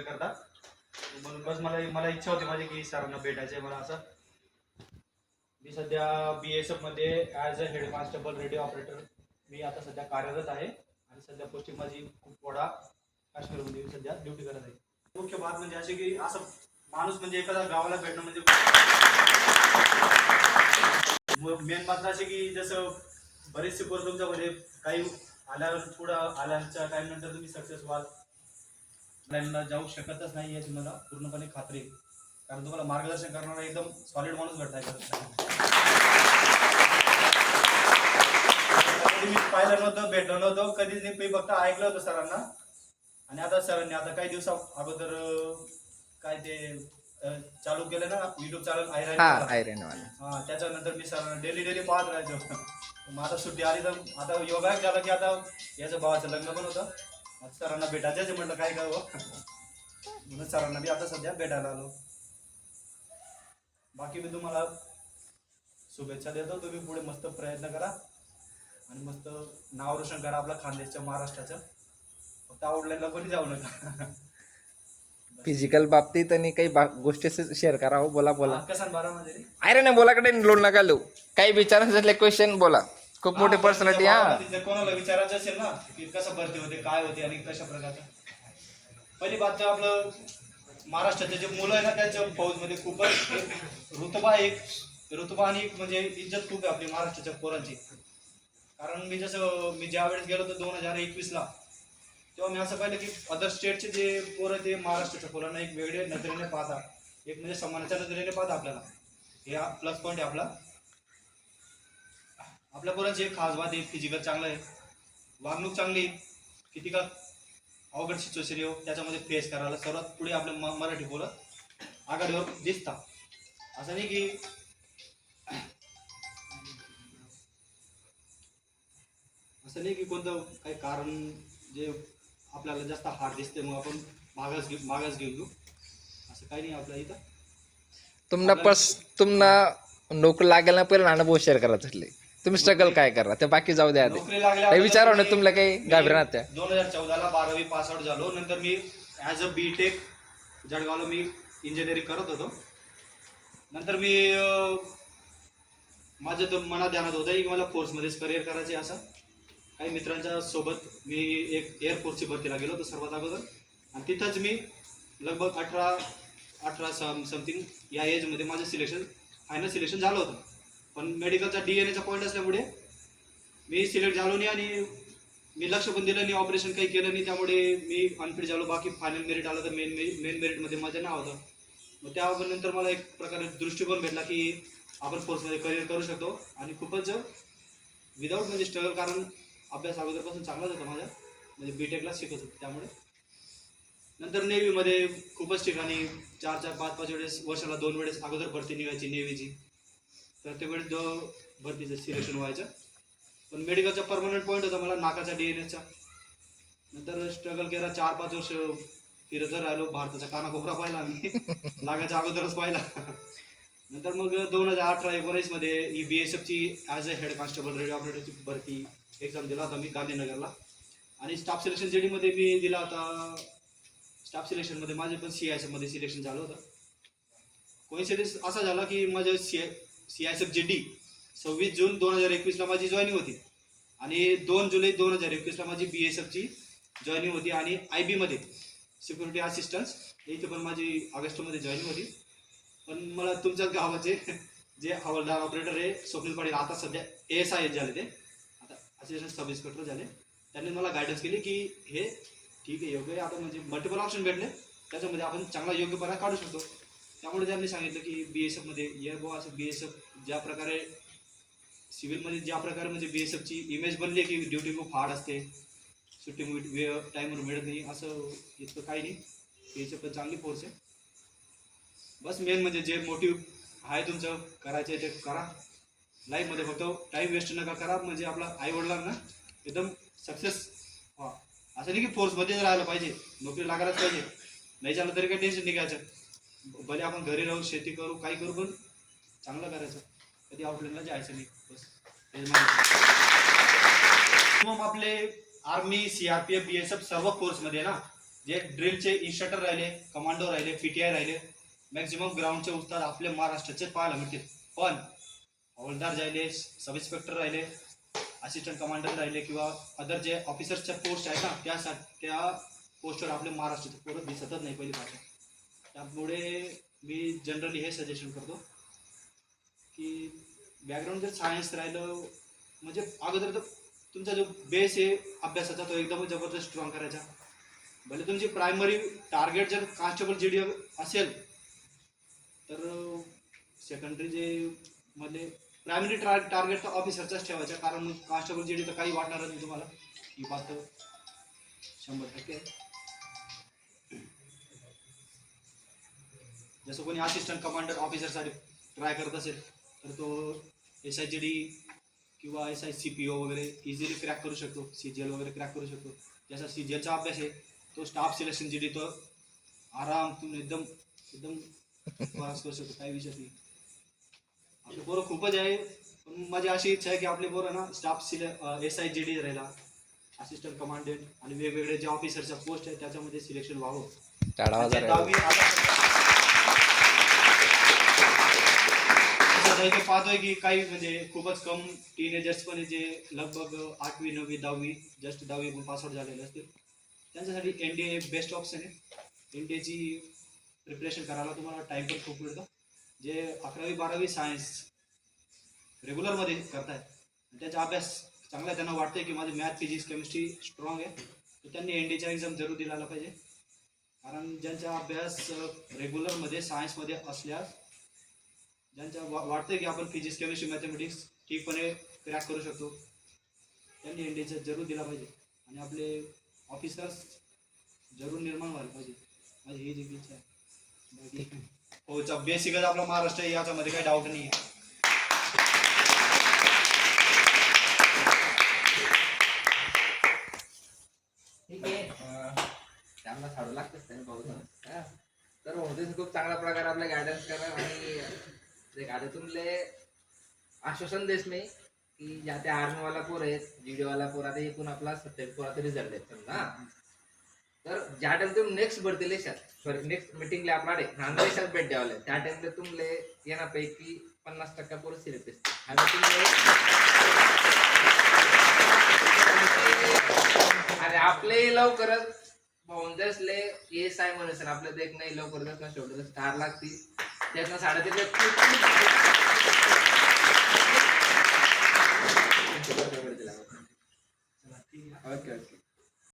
वगैरे करतात. म्हणून बस मला मला इच्छा होती माझी की सरांना भेटायचं आहे मला असं. मी सध्या B S एफमध्ये as a head constable radio operator मी आता सध्या कार्यरत आहे आणि सध्या पोस्टिंग माझी कुपवाडा काश्मीरमध्ये सध्या ड्युटी करत आहे. मुख्य बात म्हणजे अशी की असं माणूस म्हणजे एखादा गावाला भेटणं म्हणजे मेन बात अशी की जसं बरेचसे पोरं तुमच्यामध्ये काही आल्यावर पुढं आल्याच्या टाइम नंतर तुम्ही सक्सेस व्हाल. लाईनला जाऊ शकतच नाही याची मला पूर्णपणे खात्री आहे. कारण तुम्हाला मार्गदर्शन करणारा एकदम सॉलिड माणूस भेटताय मी पाहिलं नव्हतं भेटलो नव्हतं कधीच नाही मी फक्त ऐकलं होतं सरांना. आणि आता सरांनी आता काही दिवसा अगोदर काय ते चालू केलं ना युट्यूब चॅनल हा आयरन हा त्याच्यानंतर मी सर डेली डेली पाहत राहायचो. मग आता सुट्टी आली तर आता योगा झाला की आता याचं भावाचं लग्न पण होतं. सरांना भेटायचं म्हटलं काय करावं म्हणून सरांना बी आता सध्या भेटायला आलो. बाकी मी तुम्हाला शुभेच्छा देतो. तुम्ही पुढे मस्त प्रयत्न करा. आणि मस्त नाव रोशन करा आपल्या खानदेशच्या महाराष्ट्राचं. फक्त आवडलेला कोणी जाऊ नका. फिजिकल बाबतीत आणि काही गोष्टी शेअर करा हो बोला बोला. कसान बारा मध्ये रे? आयरन बोलाकडे लोन नका देऊ काही विचारायचं क्वेश्चन बोला. खूप मोठी पर्सनॅलिटी तुमच्या हा. कोणाला विचारायचं असेल ना की कसं भरती होते काय होते आणि कशा प्रकारचं. पहिली बात तर आपलं महाराष्ट्राचे जे मुलं आहे ना त्यांच्या फौजमध्ये खूपच एक रुतबा एक रुतबा आणि एक म्हणजे इज्जत खूप आहे आपली महाराष्ट्राच्या पोरांची. कारण मी जसं मी ज्या वेळेस गेलो होतो दोन हजार एकवीसला तेव्हा मी असं पाहिलं की अदर स्टेटचे जे पोरं ते महाराष्ट्राच्या पोरांना एक वेगळ्या नजरेने पाहतात. एक म्हणजे सन्मानाच्या नजरेने पाहतात आपल्याला. हे प्लस पॉईंट आहे आपला. आपल्या पोरांची एक खास बात आहे फिजिकल चांगलं आहे. वागणूक चांगली आहे. किती का अवघड सिच्युएशन येऊ हो. त्याच्यामध्ये फेस करायला सर्वात पुढे आपले म- मराठी पोरं आघाडीवर दिसतात. असं नाही की असं नाही की कोणतं काही कारण जे आपल्याला जास्त हार्ड दिसते मग आपण मागास घेऊ मागास घेऊ असं काही नाही आपल्या इथं. तुम्हाला पस तुम्हाला नोकरी लागेल ना पहिला अनुभव शेअर करायचं असले तुम्ही स्ट्रगल काय करा? ते बाकी जाऊ द्या. नोकरी काही विचारावं ना तुम्हाला काही? घाबरणार त्या. दोन हजार चौदाला बारावी पास आउट झालो. नंतर मी ॲज अ बी टेक जळगावला मी इंजिनिअरिंग करत होतो. नंतर मी अं, माझं तर मनात ध्यानात होतं की मला फोर्समध्येच करिअर करायचे असं. काही मित्रांच्या सोबत मी एक एअरफोर्सची भरतीला गेलो होतो सर्वात अगोदर. आणि तिथंच मी लगभग अठरा अठरा सम समथिंग या एजमध्ये माझं सिलेक्शन फायनल सिलेक्शन झालं होतं. पण मेडिकलचा डी एन एचा पॉईंट असल्यामुळे मी सिलेक्ट झालो नाही आणि मी लक्ष पण दिलं नाही ऑपरेशन काही केलं नाही. त्यामुळे मी अनफिट झालो. बाकी फायनल मेरिट आलं तर मेन मेन मेरिटमध्ये माझं नाव होतं. मग त्यानंतर मला एक प्रकारे दृष्टिकोन भेटला की आपण फोर्समध्ये करिअर करू शकतो. आणि खूपच विदाऊट म्हणजे स्ट्रगल कारण अभ्यास अगोदरपासून चांगलाच होता माझा. म्हणजे बी टेकला शिकत होतो. त्यामुळे नंतर नेव्हीमध्ये खूपच ठिकाणी चार चार पाच पाच वेळेस वर्षाला दोन वेळेस अगोदर भरती निघायची नेव्हीची प्रत्येक वेळेस जो भरतीचं सिलेक्शन व्हायचं. पण मेडिकलचा परमनंट पॉईंट होता मला नाकाचा डी एन एसचा नंतर स्ट्रगल केला चार पाच वर्ष फिरत राहिलो भारताचा कानाकोपरा पाहिला मी लागायच्या अगोदरच पाहिला. नंतर मग दोन हजार अठरा एकोणीसमध्ये ही B S एफची as a head constable radio ऑपरेटरची भरती एक्झाम दिला होता मी गांधीनगरला. आणि स्टाफ सिलेक्शन जे मध्ये मी दिला होता स्टाफ सिलेक्शनमध्ये माझे पण सी आयमध्ये सिलेक्शन झालं होतं. कोइन्सिडन्स असा झाला की माझं C C I F J D सव्वीस जून दोन हजार एकवीसला माझी जॉईनिंग होती. आणि दोन जुलै दोन हजार एकवीसला माझी बी एस एफची जॉईनिंग होती आणि आय बीमध्ये सिक्युरिटी असिस्टन्स इथे पण माझी ऑगस्टमध्ये जॉईनिंग होती. पण मला तुमच्याच गावाचे जे हवालदार ऑपरेटर आहे स्वप्नील पाटील आता सध्या ए एस आय झाले ते. आता असिस्टंट सब इन्स्पेक्टर झाले. त्यांनी मला गायडन्स केली की हे ठीक आहे योग्य आता म्हणजे मल्टिपल ऑप्शन भेटले. त्याच्यामध्ये आपण चांगला योग्य पर्याय काढू शकतो. त्यामुळे त्यांनी सांगितलं की बी एस एफमध्ये इयर बो असं बी एस एफ ज्या प्रकारे सिव्हिलमध्ये ज्या प्रकारे म्हणजे बी एस एफची इमेज बनली आहे की ड्युटी खूप हार्ड असते सुट्टी वेळ टाईमवर मिळत नाही असं इतकं काही नाही. बी एस एफ चांगली फोर्स आहे. बस मेन म्हणजे जे मोटिव्ह आहे तुमचं करायचं आहे ते करा. लाईफमध्ये फक्त टाईम वेस्ट नका करा म्हणजे आपला आई वडिलांना एकदम सक्सेस व्हा. असं नाही की फोर्समध्येच राहिलं पाहिजे नोकरी लागायलाच पाहिजे. नाही झालं तरी काही टेन्शन निघायचं भले आपण घरी राहू शेती करू काही करू पण चांगलं करायचं. कधी आउटलाईनला जायचं नाही. बस. मग आपले आर्मी सीआरपीएफ एफ सर्व कोर्समध्ये ना जे ड्रिलचे इन्स्ट्रक्टर राहिले कमांडो राहिले पीटीआय राहिले मॅक्झिमम ग्राउंडचे उस्ताद आपले महाराष्ट्राचे पाहायला मिळतील. पण हवालदार राहिले सब इन्स्पेक्टर राहिले असिस्टंट कमांडर राहिले किंवा अदर जे ऑफिसर्सच्या पोस्ट आहेत ना त्यासाठी त्या पोस्टवर आपले महाराष्ट्राचे पोरं दिसतच नाही पहिली भाषा त्यामुळे मी जनरली हे सजेशन करतो. की बॅकग्राऊंड जर सायन्स राहिलं म्हणजे अगोदर तर तुमचा जो बेस आहे अभ्यासाचा तो एकदम जबरदस्त स्ट्रॉंग करायचा. भले तुमची प्रायमरी टार्गेट जर कॉन्स्टेबल जी डी असेल तर सेकंडरी जे मध्ये प्रायमरी टार्गेट तर ऑफिसरचाच ठेवायचा कारण मग कॉन्स्टेबल जी डी तर काही वाटणार नाही तुम्हाला. ही बात शंभर टक्के जसं कोणी असिस्टंट कमांडर ऑफिसरसाठी ट्राय करत असेल तर तो एस आय जी डी किंवा S I C P O वगैरे इझिली क्रॅक करू शकतो सी जी एल वगैरे क्रॅक करू शकतो. ज्याचा सी जी एलचा अभ्यास आहे तो स्टाफ सिलेक्शन जी डी तो आराम तुम्ही एकदम एकदम पास करू शकतो काही विषय नाही. आपले पोरं खूपच आहे पण माझी अशी इच्छा आहे की आपले पोरं ना स्टाफ सिले एस आय जी डी राहिला असिस्टंट कमांडंट आणि वेगवेगळे जे ऑफिसरच्या पोस्ट आहे त्याच्यामध्ये सिलेक्शन व्हावं. दहावी आता- इथे पाहतोय की काही म्हणजे खूपच कम टीनेजर्स पण आहे जे लगभग आठवी नववी दहावी जस्ट दहावी पण पासआउट झालेले असतील. त्यांच्यासाठी N D A best option आहे. एन डी एची प्रिपरेशन करायला तुम्हाला टाईम पण खूप मिळतो. जे अकरावी बारावी सायन्स रेग्युलरमध्ये करतायत. आणि त्याचा अभ्यास चांगला त्यांना वाटतंय की माझं मॅथ फिजिक्स केमिस्ट्री स्ट्रॉंग आहे. तर त्यांनी एन डीचा एक्झाम जरूर दिला पाहिजे. कारण ज्यांचा अभ्यास रेग्युलरमध्ये सायन्समध्ये असल्यास ज्यांच्या वा वाटतं की आपण फिजिक्स केमिस्ट्री मॅथमॅटिक्स ठीकपणे क्रॅक करू शकतो. त्यांनी इंडियाचा जरूर दिला पाहिजे. आणि आपले ऑफिसर्स जरूर निर्माण व्हायला पाहिजे. माझी ही जी इच्छा आहे. बाकी हो बेसिकच आपला महाराष्ट्र याच्यामध्ये काही डाऊट नाही आहे ठीक आहे. अं, त्यांना झाडू लागतच त्याने भाऊ हा. तर म्हणतो खूप चांगल्या प्रकारे आपल्या गायडन्स करा आणि ते तुमले आश्वासन देस मी की ज्या त्या आर्मी वाला पोर आहेत जीडी वाला पोर आता एकूण आपला सत्तावीस पोराचा रिझल्ट आहेत समजा तर ज्या टाइम तुम्ही नेक्स्ट भरती सॉरी नेक्स्ट मिटिंगला आपल्याकडे आपला लेशात भेट द्यावले त्या टाइमला तुमले येण्यापैकी पन्नास टक्का पोर सिलेक्ट असते आणि तुमले अरे आपले लवकरच भाऊंदसले एस आय म्हणून आपलं देख नाही लवकरच ना शेवटी स्टार लागतील त्यातनं साडेतीन ओके ओके